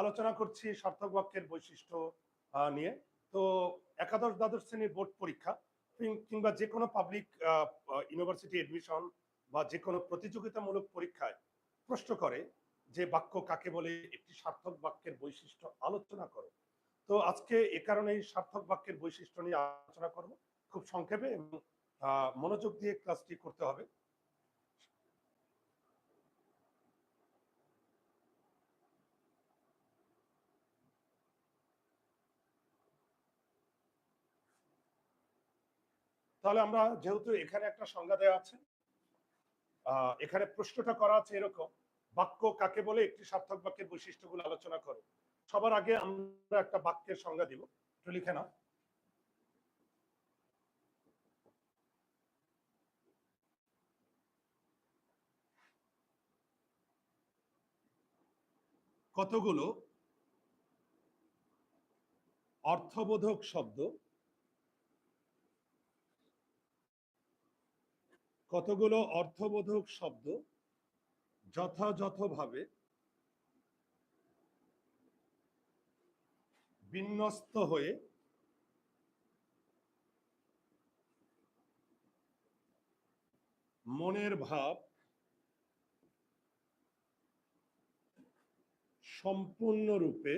আলোচনা করছি সার্থক বাক্যের বৈশিষ্ট্য নিয়ে। তো একাদশ দ্বাদশ শ্রেণির বোর্ড পরীক্ষা কিংবা যে কোনো পাবলিক ইউনিভার্সিটি এডমিশন বা যে কোনো প্রতিযোগিতামূলক পরীক্ষায় প্রশ্ন করে যে বাক্য কাকে বলে, একটি সার্থক বাক্যের বৈশিষ্ট্য আলোচনা করো। তো আজকে এ কারণেই সার্থক বাক্যের বৈশিষ্ট্য নিয়ে আলোচনা করব। খুব সংক্ষেপে এবং মনোযোগ দিয়ে ক্লাসটি করতে হবে। তাহলে আমরা যেহেতু এখানে একটা সংজ্ঞা দেওয়া আছে এখানে প্রশ্নটা করা আছে এরকম, বাক্য কাকে বলে একটি সার্থক বাক্যের বৈশিষ্ট্যগুলো আলোচনা করো। সবার আগে আমরা একটা বাক্যের সংজ্ঞা দিব, একটু লিখে নাও। কতগুলো অর্থবোধক শব্দ কতগুলো অর্থবোধক শব্দ যথাযথভাবে বিন্যস্ত হয়ে মনের ভাব সম্পূর্ণরূপে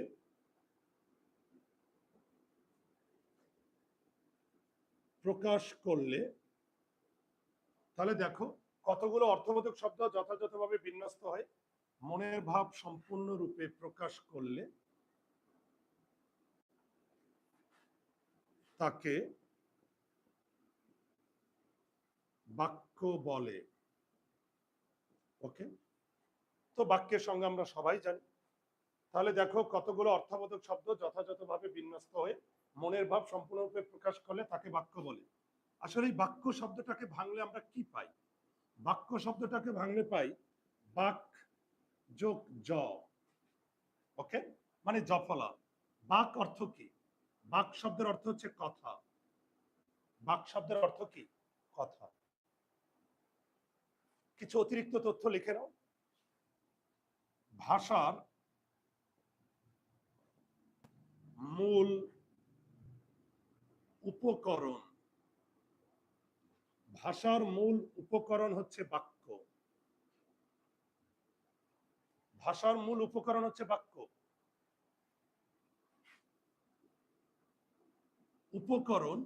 প্রকাশ করলে তাহলে দেখো, কতগুলো অর্থবোধক শব্দ যথাযথভাবে বিন্যস্ত হয়? মনের ভাব সম্পূর্ণরূপে প্রকাশ করলে তাকে বাক্য বলে। ওকে তো বাক্যের সঙ্গে আমরা সবাই জানি। তাহলে দেখো, কতগুলো অর্থবোধক শব্দ যথাযথভাবে বিন্যস্ত হয়ে মনের ভাব সম্পূর্ণরূপে প্রকাশ করলে তাকে বাক্য বলে। আসলে এই বাক্য শব্দটাকে ভাঙলে আমরা কি পাই? বাক্য শব্দটাকে ভাঙলে পাই বাক যোগ জ। ওকে? মানে জফলা। বাক অর্থ কি? বাক শব্দের অর্থ হচ্ছে কথা। বাক শব্দের অর্থ কি? কথা। কিছু অতিরিক্ত তথ্য লিখে নাও। ভাষার মূল উপকরণ ভাষার মূল উপকরণ হচ্ছে বাক্য। ভাষার মূল উপকরণ হচ্ছে বাক্য। উপকরণ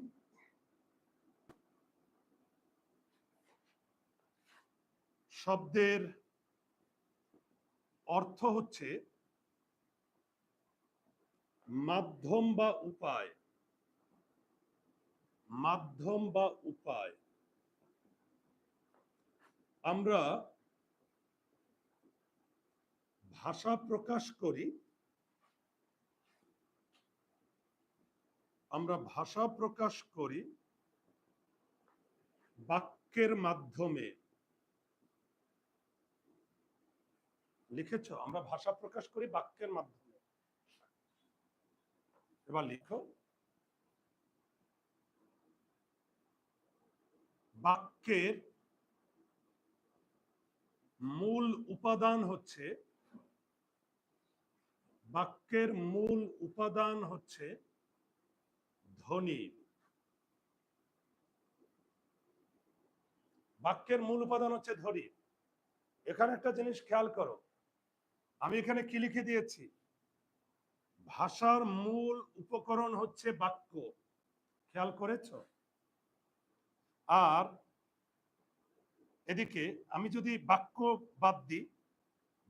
শব্দের অর্থ হচ্ছে মাধ্যম বা উপায়। মাধ্যম বা উপায়। আমরা ভাষা প্রকাশ করি, আমরা ভাষা প্রকাশ করি বাক্যের মাধ্যমে। লিখেছ? আমরা ভাষা প্রকাশ করি বাক্যের মাধ্যমে। এবার লিখো। বাক্যের মূল উপাদান হচ্ছে, বাক্যের মূল উপাদান হচ্ছে ধ্বনি। বাক্যের মূল উপাদান হচ্ছে ধ্বনি। এখানে একটা জিনিস খেয়াল করো। আমি এখানে কি লিখে দিয়েছি? ভাষার মূল উপকরণ হচ্ছে বাক্য। খেয়াল করেছ? আর এদিকে আমি যদি বাক্য বাদ দিই,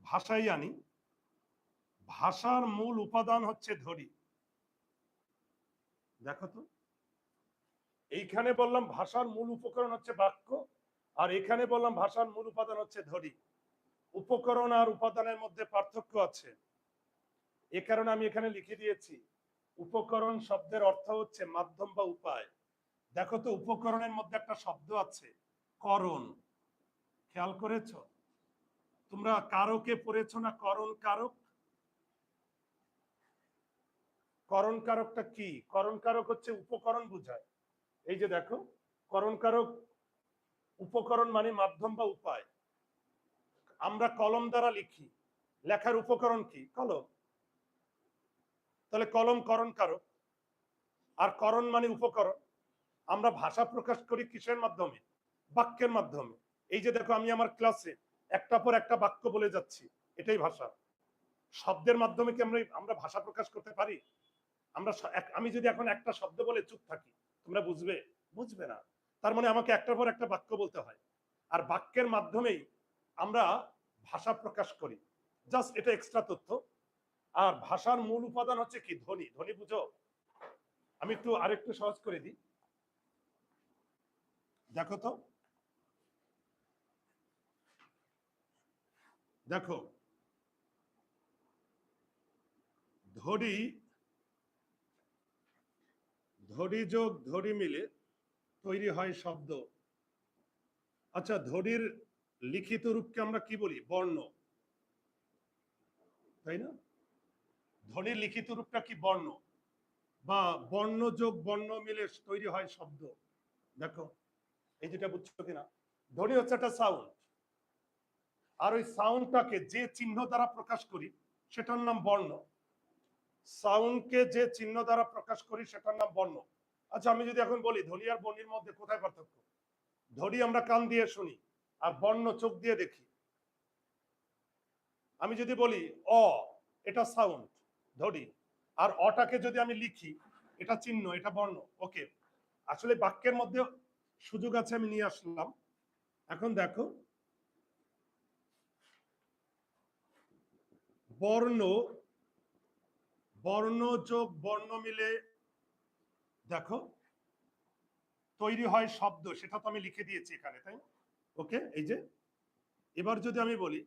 ভাষাই আনি। ভাষার মূল উপাদান হচ্ছে ধরি। দেখো তো। এইখানে বললাম ভাষার মূল উপকরণ হচ্ছে বাক্য, আর এখানে বললাম ভাষার মূল উপাদান হচ্ছে ধরি। উপকরণ আর উপাদানের মধ্যে পার্থক্য আছে। এ কারণে আমি এখানে লিখে দিয়েছি, উপকরণ শব্দের অর্থ হচ্ছে মাধ্যম বা উপায়। দেখো তো, উপকরণের মধ্যে একটা শব্দ আছে, করণ। খেয়াল করেছ? তোমরা কারকে পড়েছ না করণ কারক? করণ কারকটা কি? করণ কারক হচ্ছে উপকরণ বোঝায়। এই যে দেখো, করণ কারক উপকরণ মানে মাধ্যম বা উপায়। আমরা কলম দ্বারা লিখি। লেখার উপকরণ কি? কলম। তাহলে কলম করণ কারক। আর করণ মানে উপকরণ। আমরা ভাষা প্রকাশ করি কিসের মাধ্যমে? বাক্যের মাধ্যমে। এই যে দেখো আমি আমার ক্লাসে একটা পর একটা বাক্য বলে যাচ্ছি, এটাই ভাষা। শব্দের মাধ্যমে কি আমরা আমরা ভাষা প্রকাশ করতে পারি? আমরা আমি যদি এখন একটা শব্দ বলে চুপ থাকি, তোমরা বুঝবে? বুঝবে না। তার মানে আমাকে একটার পর একটা বাক্য বলতে হয়। আর বাক্যের মাধ্যমেই আমরা ভাষা প্রকাশ করি। জাস্ট এটা এক্সট্রা তথ্য। আর ভাষার মূল উপাদান হচ্ছে কি? ধ্বনি। ধ্বনি বুঝো। আমি একটু আরেকটু সহজ করে দিই। দেখো তো দেখো, ধরি ধরি যোগ, ধরি মিলে তৈরি হয় শব্দ। আচ্ছা ধরির লিখিত রূপকে আমরা কি বলি? বর্ণ। তাই না? ধ্বনির লিখিত রূপটা কি? বর্ণ। বা বর্ণ যোগ, বর্ণ মিলে তৈরি হয় শব্দ। দেখো, এই যেটা বুঝছ কিনা? ধ্বনি হচ্ছে একটা সাউন্ড আর ওই সাউন্ডটাকে যে চিহ্ন দ্বারা প্রকাশ করি, সেটার নাম বর্ণ। সাউন্ডকে যে চিহ্ন দ্বারা প্রকাশ করি, সেটার নাম বর্ণ। আচ্ছা আমি যদি এখন বলি ধ্বনি আর বর্ণের মধ্যে কোথায় পার্থক্য? ধ্বনি আমরা কান দিয়ে শুনি, আর বর্ণ চোখ দিয়ে দেখি। আমি যদি বলি, অ, এটা সাউন্ড ধ্বনি আর অটাকে যদি আমি লিখি, এটা চিহ্ন, এটা বর্ণ। ওকে, আসলে বাক্যের মধ্যে সুযোগ আছে, আমি নিয়ে আসলাম। এখন দেখো বর্ণ বর্ণ যোগ বর্ণ মিলে, দেখো, তৈরি হয় শব্দ, সেটা তো আমি লিখে দিয়েছি এখানে, তাই ওকে, এই যে, এবার যদি আমি বলি,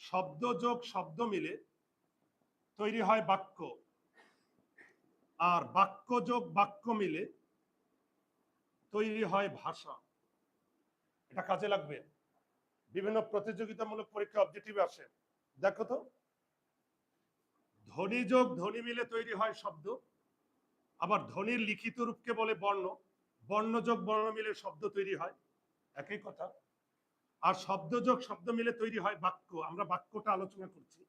শব্দ যোগ শব্দ মিলে তৈরি হয় বাক্য, আর বাক্য যোগ বাক্য মিলে তৈরি হয় ভাষা, এটা কাজে লাগবে। বিভিন্ন প্রতিযোগিতামূলক পরীক্ষা অবজেক্টিভ আসে, দেখো তো। ধ্বনি যোগ, ধ্বনি মিলে তৈরি হয় শব্দ। আবার ধ্বনির লিখিত রূপকে বলে বর্ণ। বর্ণ যোগ, বর্ণ মিলে শব্দ তৈরি হয়। একই কথা। আর শব্দ যোগ, শব্দ মিলে তৈরি হয় বাক্য। আমরা বাক্যটা আলোচনা করছি।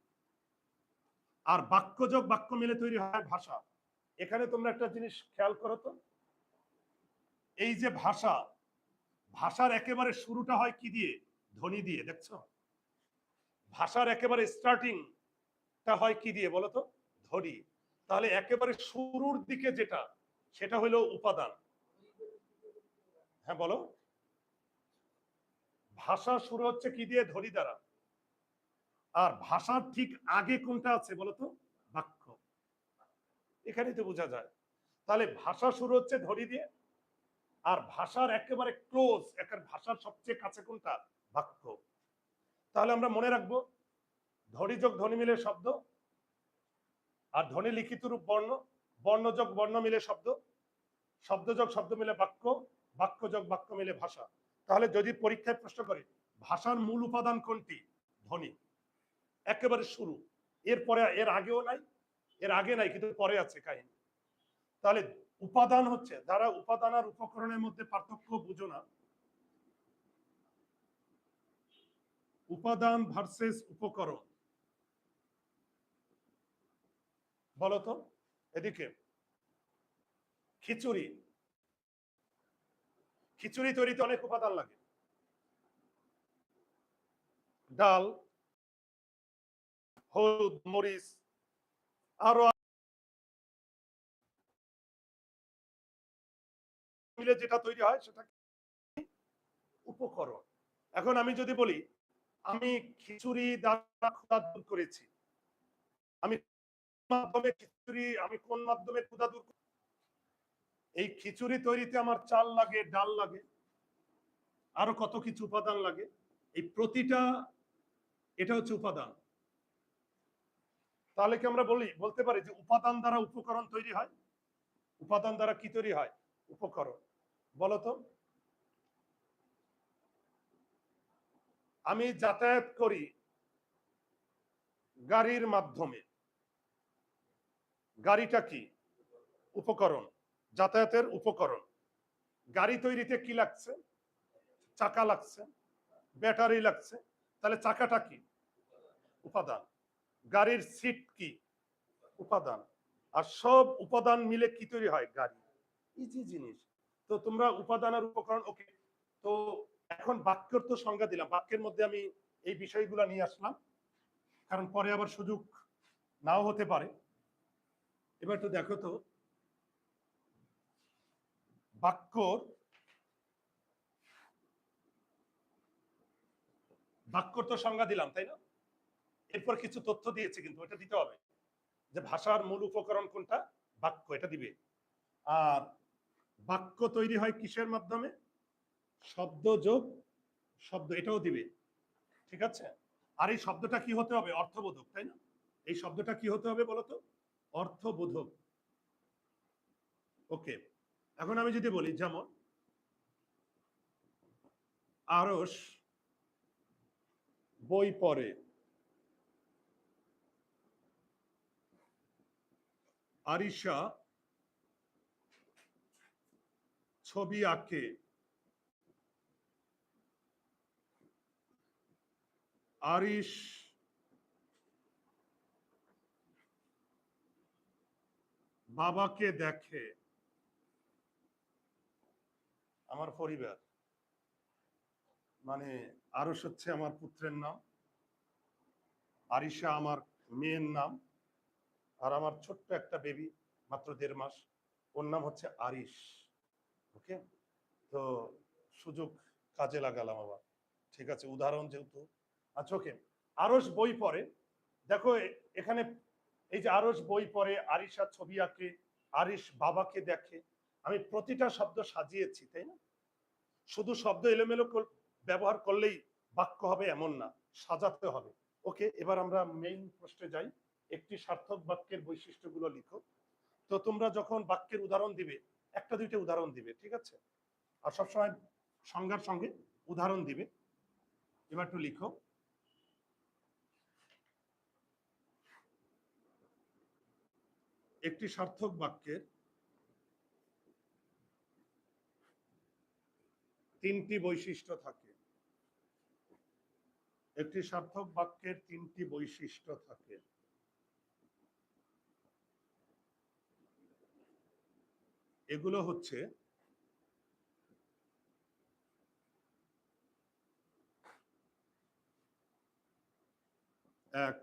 আর বাক্য যোগ, বাক্য মিলে তৈরি হয় ভাষা। এখানে তোমরা একটা জিনিস খেয়াল করো তো। এই যে ভাষা, ভাষার একেবারে শুরুটা হয় কি দিয়ে? ধ্বনি দিয়ে, দেখছ? ভাষার একেবারে স্টার্টিং টা হয় কি দিয়ে বলো তো? ধ্বনি তাহলে একেবারে শুরুর দিকে যেটা, সেটা হলো উপাদান। হ্যাঁ বলো। ভাষা শুরু হচ্ছে কি দিয়ে? ধ্বনি দ্বারা। আর ভাষার ঠিক আগে কোনটা আছে বলতো বাক্য। এখানেই তো বোঝা যায়। তাহলে ভাষা শুরু হচ্ছে ধরি দিয়ে, আর ভাষার একেবারে ক্লোজ একের ভাষার সবচেয়ে কাছে কোনটা? বাক্য। তাহলে আমরা মনে রাখব ধ্বনি যোগ ধ্বনি মিলে শব্দ, আর ধ্বনি লিখিত রূপ বর্ণ বর্ণ যোগ বর্ণ মিলে শব্দ শব্দ যোগ শব্দ মিলে বাক্য বাক্য যোগ বাক্য মিলে ভাষা। তাহলে যদি পরীক্ষায় প্রশ্ন করে, ভাষার মূল উপাদান কোনটি? ধ্বনি। একেবারে শুরু। এরপরে, এর আগেও নাই, এর আগে নাই, কিন্তু পরে আছে কাহিনী। তাহলে উপাদান হচ্ছে, যারা উপাদান আর উপকরণের মধ্যে পার্থক্য বুঝো না, উপাদান ভার্সেস উপকরণ। বলতো? এদিকে। খিচুড়ি। খিচুড়ি তৈরিতে অনেক উপাদান লাগে। ডাল, হলুদ, মরিচ, আরও মিলে যেটা তৈরি হয় সেটা উপকরণ। এখন আমি যদি বলি, আমি খিচুড়ি দ্বারা ক্ষুধা দূর করেছি। আমি মাধ্যমে খিচুড়ি, আমি কোন মাধ্যমে ক্ষুধা দূর এই খিচুড়ি তৈরিতে আমার চাল লাগে, ডাল লাগে, আরও কত কিছু উপাদান লাগে। এই প্রতিটা, এটা হচ্ছে উপাদান। তাহলে কি আমরা বলি, বলতে পারি যে উপাদান দ্বারা উপকরণ তৈরি হয়? উপাদান দ্বারা কি তৈরি হয়? উপকরণ। বলতো আমি যাতায়াত করি গাড়ির মাধ্যমে। গাড়িটা কি? উপকরণ। যাতায়াতের উপকরণ। গাড়ি তৈরিতে কি লাগছে? চাকা লাগছে। ব্যাটারি লাগছে। তাহলে চাকাটা কি? উপাদান। গাড়ির সিট কি? উপাদান। আর সব উপাদান মিলে কি তৈরি হয়? গাড়ি। ইজি জিনিস। তো তোমরা উপাদান আর উপকরণ, ওকে। তো এখন বাক্যর তো সংজ্ঞা দিলাম। বাক্যের মধ্যে আমি এই বিষয়গুলো নিয়ে আসলাম। কারণ পরে আবার সুযোগ নাও হতে পারে। এবার তো দেখো তো, বাক্যর বাক্যর তো সংজ্ঞা দিলাম, তাই না? এরপর কিছু তথ্য দিয়েছে কিন্তু, এটা দিতে হবে যে ভাষার মূল উপকরণ কোনটা? বাক্য, এটা দিবে। আর বাক্য তৈরি হয় কিসের মাধ্যমে? শব্দ যোগ শব্দ, এটাও দিবে। ঠিক আছে? আর এই শব্দটা কি হতে হবে? অর্থবোধক, তাই না? এই শব্দটা কি হতে হবে বলতো অর্থবোধক। ওকে এখন আমি যদি বলি যেমন আরস বই পড়ে। আরিশা ছবি আঁকে। আরিশ বাবাকে দেখে। আমার পরিবার। মানে আরস হচ্ছে আমার পুত্রের নাম। আরিশা আমার মেয়ের নাম। আর আমার ছোট্ট একটা বেবি মাত্র দেড় মাস। ওর নাম হচ্ছে আরিশ। ওকে তো সুযোগ কাজে লাগালাম আবার। ঠিক আছে, উদাহরণ যেহেতু। আচ্ছা ওকে আরস বই পড়ে। দেখো এখানে এই যে আরস বই পড়ে, আরিশা ছবি আঁকে, আরিশ বাবাকে দেখে, আমি প্রতিটা শব্দ সাজিয়েছি, তাই না? শুধু শব্দ এলোমেলো ব্যবহার করলেই বাক্য হবে এমন না, সাজাতে হবে। ওকে, এবার আমরা মেইন প্রশ্নে যাই। একটি সার্থক বাক্যের বৈশিষ্ট্যগুলো লিখো। তো তোমরা যখন বাক্যের উদাহরণ দিবে, একটা দুইটা উদাহরণ দিবে, ঠিক আছে? আর সবসময় সংজ্ঞার সঙ্গে উদাহরণ দিবে। এবার একটু লিখো। একটি সার্থক বাক্যের তিনটি বৈশিষ্ট্য থাকে। একটি সার্থক বাক্যের তিনটি বৈশিষ্ট্য থাকে। এগুলো হচ্ছে এক,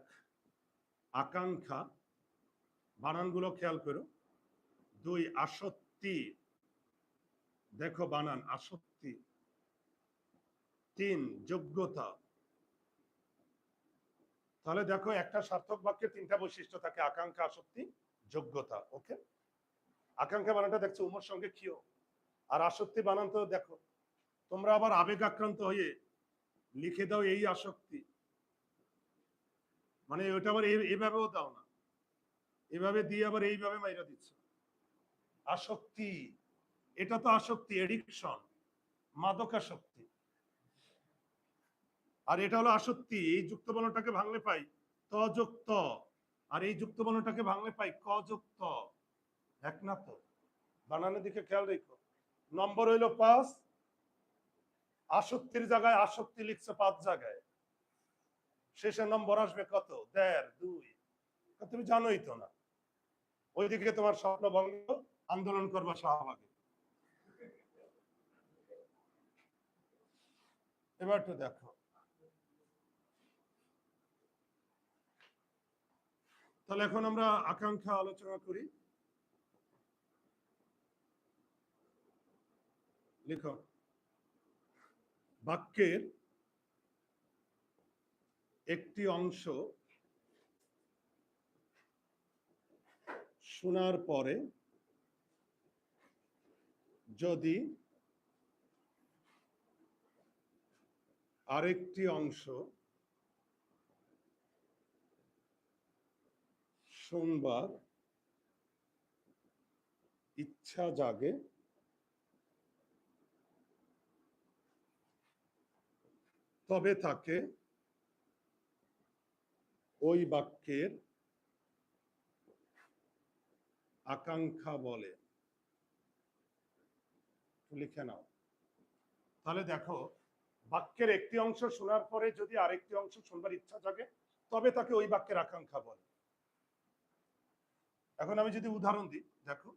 আকাঙ্ক্ষা বানানগুলো খেয়াল করো। দুই, আসক্তি। দেখো বানান, আসক্তি। তিন, যোগ্যতা। তাহলে দেখো একটা সার্থক বাক্যে তিনটা বৈশিষ্ট্য থাকে, আকাঙ্ক্ষা, আসক্তি, যোগ্যতা, ওকে? আকাঙ্ক্ষা বানানটা দেখছ, উমর সঙ্গে কিও আর আসক্তি বানান তো দেখো, তোমরা আবার আবেগ আক্রান্ত হয়ে লিখে দাও এই আসক্তি। মানে ওটা আবার এইভাবেও দাও না। এভাবে দিয়ে আবার এইভাবে মাইরা দিচ্ছ। আসক্তি, এটা তো আসক্তি এডিকশন মাদকাসক্তি। আর এটা হলো আসক্তি, এই যুক্ত বর্ণটাকে ভাঙলে পাই তযুক্ত। আর এই যুক্ত বর্ণটাকে ভাঙলে পাই কযুক্ত। এক না তো। বানানোর দিকে খেয়াল রেখো। নম্বর হইল পাঁচ, আসক্তির জায়গায় আসক্তি লিখছে পাঁচ জায়গায়। শেষে নম্বর আসবে কত? দেড়, দুই। তুমি জানোই তো না। ওইদিকে তোমার স্বপ্ন ভঙ্গ, আন্দোলন করবা শাহবাগে এবার তো দেখো। তাহলে এখন আমরা আকাঙ্ক্ষা আলোচনা করি। লিখো। বাক্যের একটি অংশ শোনার পরে যদি আরেকটি অংশ শুনবার ইচ্ছা জাগে তবে তাকে ওই বাক্যের আকাঙ্ক্ষা বলে। লিখে নাও। তাহলে দেখো, বাক্যের একটি অংশ শোনার পরে যদি আরেকটি অংশ শুনবার ইচ্ছা জাগে, তবে তাকে ওই বাক্যের আকাঙ্ক্ষা বলে। এখন আমি যদি উদাহরণ দিই, দেখো।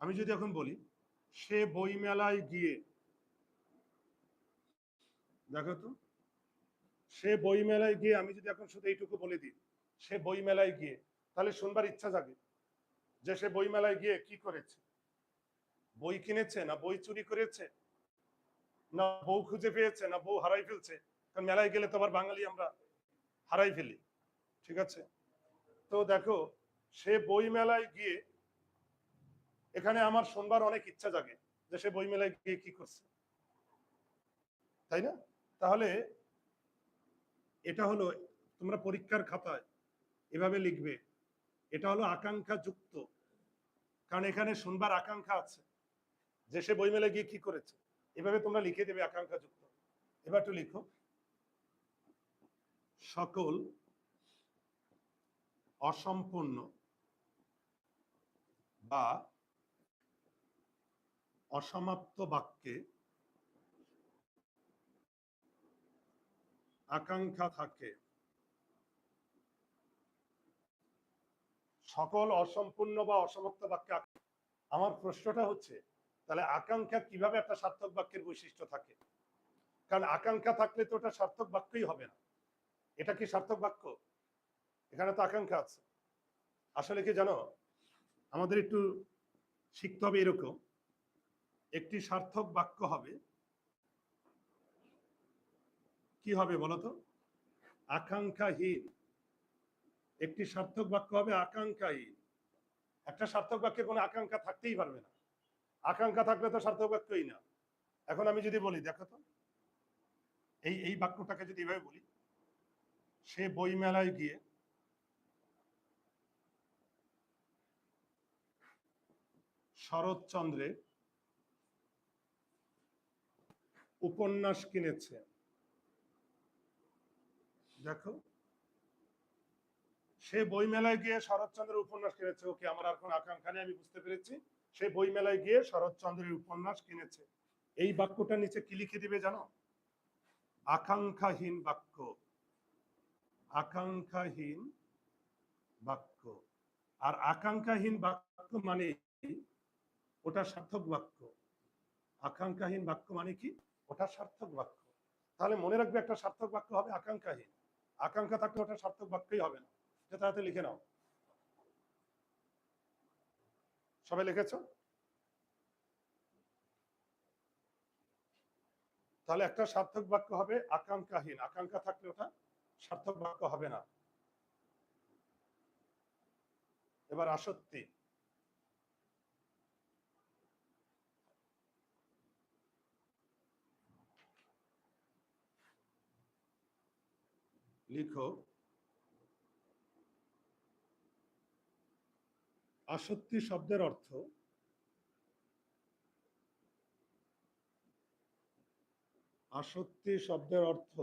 আমি যদি এখন বলি, সে বই মেলায় গিয়ে, দেখো তো, সে বই মেলায় গিয়ে আমি যদি এখন শুধু এইটুকু বলে দিই সে বই মেলায় গিয়ে, তাহলে শুনবার ইচ্ছা জাগে যে সে বই মেলায় গিয়ে কি করেছে? বই কিনেছে না বই চুরি করেছে? না বউ খুঁজে পেয়েছে না বউ হারাই ফেলছে? কারণ মেলায় গেলে তো আবার বাঙালি আমরা হারাই ফেলি, ঠিক আছে? তো দেখো, সে বই মেলায় গিয়ে, এখানে আমার শুনবার অনেক ইচ্ছা জাগে যে সে বই মেলায় গিয়ে কি করছে। তাই না? তাহলে এটা হলো তোমরা পরীক্ষার খাতায় এভাবে লিখবে। এটা হলো আকাঙ্ক্ষা যুক্ত কারণ এখানে শুনবার আকাঙ্ক্ষা আছে যে সে বই মেলায় গিয়ে কি করেছে। এভাবে তোমরা লিখে দেবে আকাঙ্ক্ষা যুক্ত এবার একটু লিখো। সকল অসম্পূর্ণ বা অসমাপ্ত বাক্যে আকাঙ্ক্ষা থাকে। সকল অসম্পূর্ণ বা অসমাপ্ত বাক্যে আমার প্রশ্নটা হচ্ছে, তাহলে আকাঙ্ক্ষা কীভাবে একটা সার্থক বাক্যের বৈশিষ্ট্য থাকে? কারণ আকাঙ্ক্ষা থাকলে তো ওটা সার্থক বাক্যই হবে না। এটা কি সার্থক বাক্য? এখানে তো আকাঙ্ক্ষা আছে। আসলে কি জানো, আমাদের একটু শিখতে হবে এরকম। একটি সার্থক বাক্য হবে। কি হবে বলতো আকাঙ্ক্ষাহীন। একটি সার্থক বাক্য হবে আকাঙ্ক্ষাহীন একটা সার্থক বাক্যে কোনো আকাঙ্ক্ষা থাকতেই পারবে না। আকাঙ্ক্ষা থাকলে তো সার্থক বাক্যই না। এখন আমি যদি বলি, দেখো তো। এই এই বাক্যটাকে যদি এভাবে বলি, সে বই মেলায় গিয়ে শরৎচন্দ্রের উপন্যাস কিনেছে। দেখো। সে বই মেলায় গিয়ে শরৎচন্দ্রের উপন্যাস কিনেছে। ওকে আমার আর কোনো আকাঙ্ক্ষা নেই, আমি বুঝতে পেরেছি। সে বই মেলায় গিয়ে শরৎচন্দ্রের উপন্যাস কিনেছে। এই বাক্যটা নিচে কি লিখে দিবে জানো? আকাঙ্ক্ষাহীন বাক্য। আকাঙ্ক্ষাহীন বাক্য। আর আকাঙ্ক্ষাহীন বাক্য মানে ওটা সার্থক বাক্য। আকাঙ্ক্ষাহীন বাক্য মানে কি? ওটা সার্থক বাক্য। তাহলে মনে রাখবে একটা সার্থক বাক্য হবে আকাঙ্ক্ষাহীন। আকাঙ্ক্ষা থাকলে ওটা সার্থক বাক্যই হবে না। এটা তাড়াতে লিখে নাও। সবাই লিখেছ? তাহলে একটা সার্থক বাক্য হবে আকাঙ্ক্ষাহীন। আকাঙ্ক্ষা থাকলে ওটা সার্থক বাক্য হবে না। এবার আসক্তি। লিখো। আসক্তি শব্দের অর্থ আসক্তি শব্দের অর্থ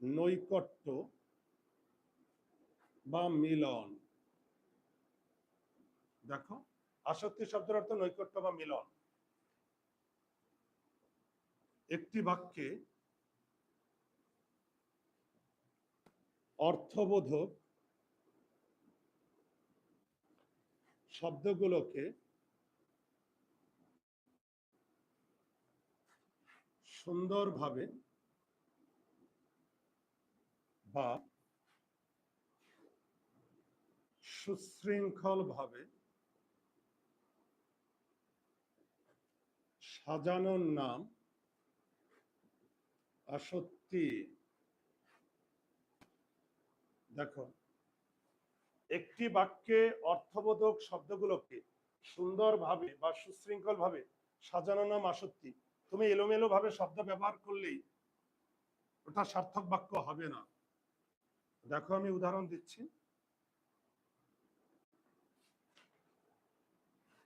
নৈকট্য বা মিলন। দেখো, আসক্তি শব্দের অর্থ নৈকট্য বা মিলন। একটি বাক্যে অর্থবোধক শব্দগুলোকে সুন্দরভাবে বা সুশৃঙ্খলভাবে সাজানোর নাম আসক্তি। দেখো একটি বাক্যে অর্থবোধক শব্দগুলোকে সুন্দরভাবে বা সুশৃঙ্খল ভাবে সাজানো নাম আসক্তি তুমি এলোমেলো ভাবে শব্দ ব্যবহার করলেই ওটা সার্থক বাক্য হবে না। দেখো, আমি উদাহরণ দিচ্ছি।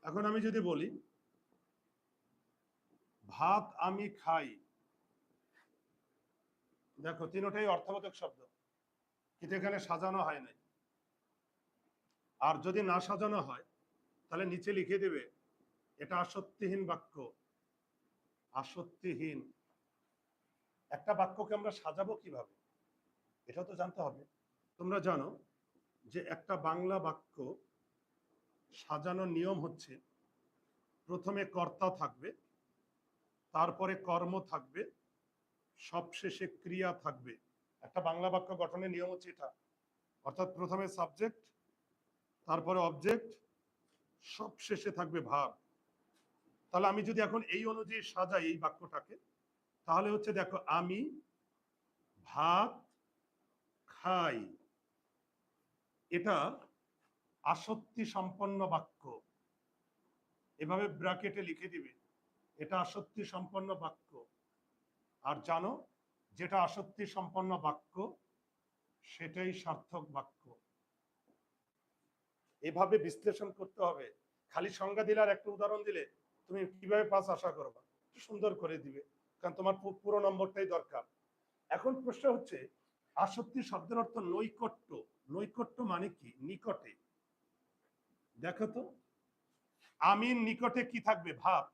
এখন আমি যদি বলি, ভাত আমি খাই। দেখো, তিনটাই অর্থবোধক শব্দ। কিন্তু এখানে সাজানো হয় নাই। আর যদি না সাজানো হয়, তাহলে নিচে লিখে দেবে, এটা আসক্তিহীন বাক্য। আসক্তিহীন। একটা বাক্যকে আমরা সাজাবো কীভাবে? এটা তো জানতে হবে। তোমরা জানো যে একটা বাংলা বাক্য সাজানোর নিয়ম হচ্ছে, প্রথমে কর্তা থাকবে, তারপরে কর্ম থাকবে, সবশেষে ক্রিয়া থাকবে। একটা বাংলা বাক্য গঠনের নিয়ম হচ্ছে এটা। অর্থাৎ প্রথমে সাবজেক্ট তারপরে অবজেক্ট সব শেষে থাকবে ভাব তাহলে আমি যদি এখন এই অনুযায়ী সাজাই এই বাক্যটাকে, তাহলে হচ্ছে দেখো আমি ভাত খাই। এটা আসক্তি সম্পন্ন বাক্য। এভাবে ব্র্যাকেটে লিখে দিবে, এটা আসক্তি সম্পন্ন বাক্য। আর জানো, যেটা আসক্তি সম্পন্ন বাক্য, সেটাই সার্থক বাক্য। এভাবে বিশ্লেষণ করতে হবে। খালি সংজ্ঞা দিলে আর একটা উদাহরণ দিলে তুমি কীভাবে পাস আশা করবা একটু সুন্দর করে দিবে, কারণ তোমার পুরো নম্বরটাই দরকার। এখন প্রশ্ন হচ্ছে, আসক্তি শব্দের অর্থ নৈকট্য। নৈকট্য মানে কি? নিকটে। দেখো তো। আমির নিকটে কি থাকবে? ভাত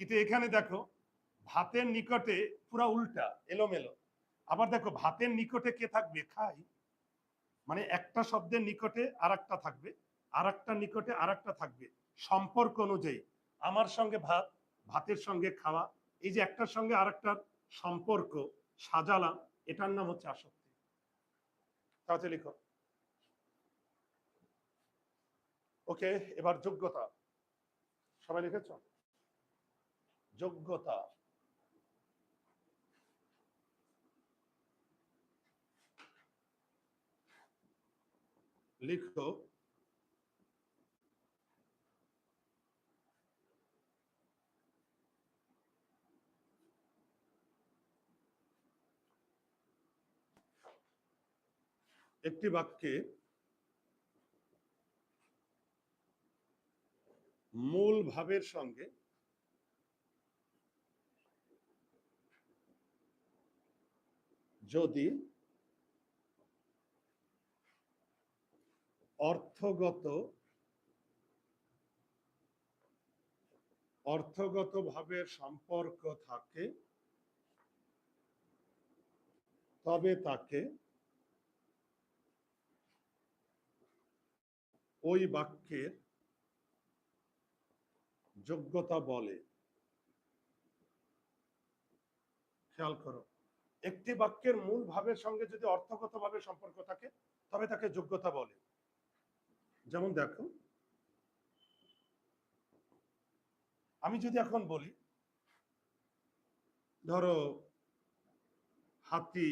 কিন্তু এখানে দেখো, ভাতের নিকটে পুরা উল্টা, এলোমেলো। আবার দেখো, ভাতের নিকটে কে থাকবে? খাই। মানে একটা শব্দের নিকটে আর একটা থাকবে আর একটা নিকটে আর একটা থাকবে। সম্পর্ক অনুযায়ী, আমার সঙ্গে ভাত, ভাতের সঙ্গে খাওয়া, এই যে একটার সঙ্গে আর একটার সম্পর্ক সাজালাম, এটার নাম হচ্ছে আসক্তি। তাহলে লিখো। ওকে, এবার যোগ্যতা। সবাই লিখেছ? যোগ্যতা। লিখো। একটি বাক্যে মূল ভাবের সঙ্গে যদি অর্থগত অর্থগত ভাবের সম্পর্ক থাকে, তবে তাকে ওই বাক্যের যোগ্যতা বলে। খেয়াল করো, একটি বাক্যের মূল ভাবের সঙ্গে যদি অর্থগত ভাবে সম্পর্ক থাকে, তবে তাকে যোগ্যতা বলে। যেমন দেখো, আমি যদি এখন বলি, ধরো হাতি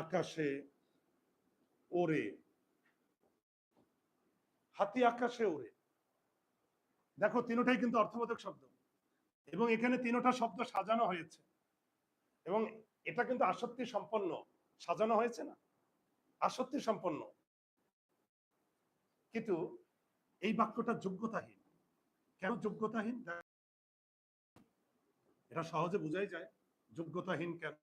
আকাশে ওড়ে, হাতি আকাশে ওড়ে। দেখো, তিনটাই কিন্তু অর্থবোধক শব্দ এবং এখানে তিনটা শব্দ সাজানো হয়েছে এবং এটা কিন্তু আসক্তি সম্পন্ন, সাজানো হয়েছে না? আসক্তি সম্পন্ন। কিন্তু এই বাক্যটা যোগ্যতাহীন। কেন যোগ্যতাহীন? এটা সহজে বোঝাই যায়। যোগ্যতাহীন কেন?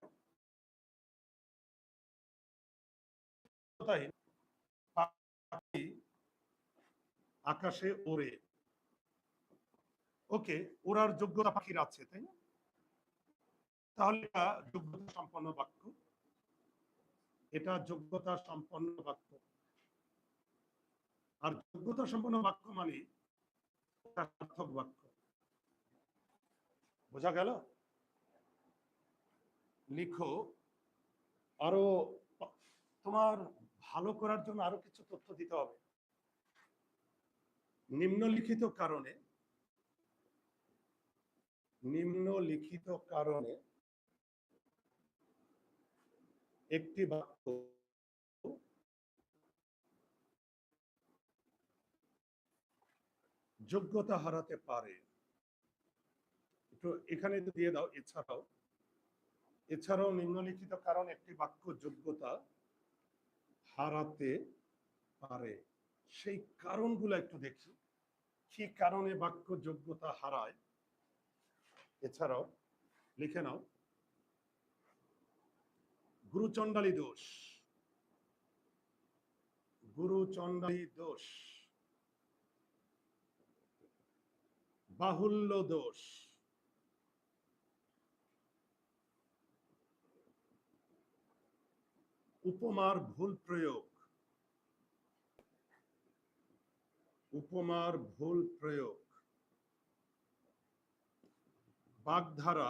আকাশে ওড়ে। ওকে ওরার যোগ্যতা পাখির আছে, তাই না? তাহলে যোগ্যতা সম্পন্ন বাক্য। এটা যোগ্যতা সম্পন্ন বাক্য। আর যোগ্যতা সম্পন্ন বাক্য মানে সার্থক বাক্য। বোঝা গেল? লিখো, আরও তোমার ভালো করার জন্য আরও কিছু তথ্য দিতে হবে। নিম্নলিখিত কারণে নিম্নলিখিত কারণে একটি বাক্য যোগ্যতা হারাতে পারে। একটু এখানে দিয়ে দাও, এছাড়াও। এছাড়াও নিম্নলিখিত কারণ একটি বাক্য যোগ্যতা হারাতে পারে। সেই কারণগুলো একটু দেখি। কি কারণে বাক্য যোগ্যতা হারায়? এছাড়াও লিখে নাও। গুরুচণ্ডালী দোষ। গুরুচণ্ডালী দোষ। বাহুল্য দোষ। উপমার ভুল প্রয়োগ। উপমার ভুল প্রয়োগ। বাগধারা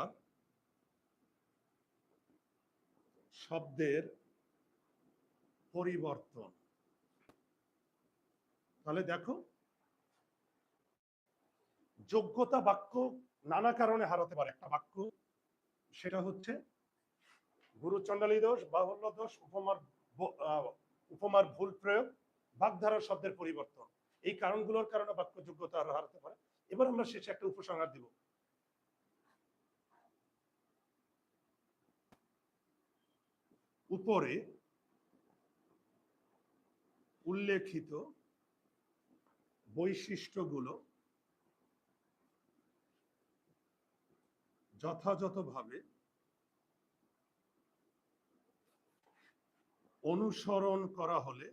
শব্দের পরিবর্তন। তাহলে দেখো যোগ্যতা বাক্য নানা কারণে হারাতে পারে। একটা বাক্য, সেটা হচ্ছে গুরুচণ্ডালী দোষ, বাহুল্য দোষ, উপমার উপমার ভুল প্রয়োগ, বাগধারার শব্দের পরিবর্তন। এই কারণগুলোর কারণে বাক্য যোগ্যতা আরও হারাতে পারে। এবার আমরা শেষে একটা উপসংহার দিব। উপরে উল্লেখিত বৈশিষ্ট্যগুলো যথাযথভাবে অনুসরণ করা হলে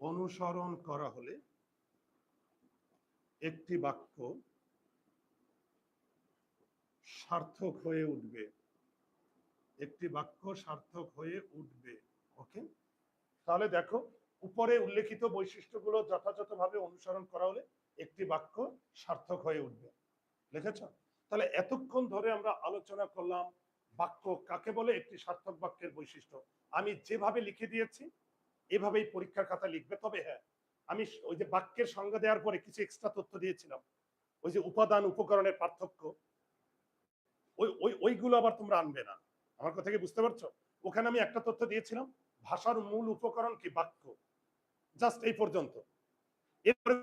অনুসরণ করা হলে একটি বাক্য সার্থক হয়ে উঠবে। একটি বাক্য সার্থক হয়ে উঠবে। ওকে? তাহলে দেখো, উপরে উল্লেখিত বৈশিষ্ট্যগুলো যথাযথভাবে অনুসরণ করা হলে একটি বাক্য সার্থক হয়ে উঠবে। লিখেছ? তাহলে এতক্ষণ ধরে আমরা আলোচনা করলাম বাক্য কাকে বলে? একটি সার্থক বাক্যের বৈশিষ্ট্য। আমি যেভাবে লিখে দিয়েছি, এভাবেই পরীক্ষার খাতা লিখবে। তবে হ্যাঁ আমি ওই যে বাক্যের সংজ্ঞা দেওয়ার পরে কিছু এক্সট্রা তথ্য দিয়েছিলাম। ওই যে উপাদান উপকরণের পার্থক্য, ওই ওই, ওইগুলো আবার তোমরা আনবে না। আমার কথা কি বুঝতে পারছ? ওখানে আমি একটা তথ্য দিয়েছিলাম, ভাষার মূল উপকরণ কি? বাক্য। জাস্ট এই পর্যন্ত। এরপরে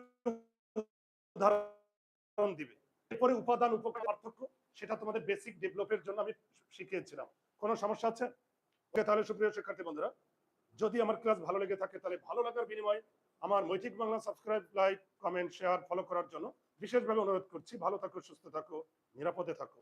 উদাহরণ দিবে। এরপরে উপাদান, উপকার, পার্থক্য, সেটা তোমাদের বেসিক ডেভেলপের জন্য আমি শিখিয়েছিলাম। কোনো সমস্যা আছে? তাহলে সুপ্রিয় শিক্ষার্থী বন্ধুরা, যদি আমার ক্লাস ভালো লেগে থাকে, তাহলে ভালো লাগার বিনিময়ে আমার Maitrik Bangla subscribe like comment share follow করার জন্য বিশেষভাবে অনুরোধ করছি। ভালো থাকো, সুস্থ থাকো, নিরাপদে থাকো।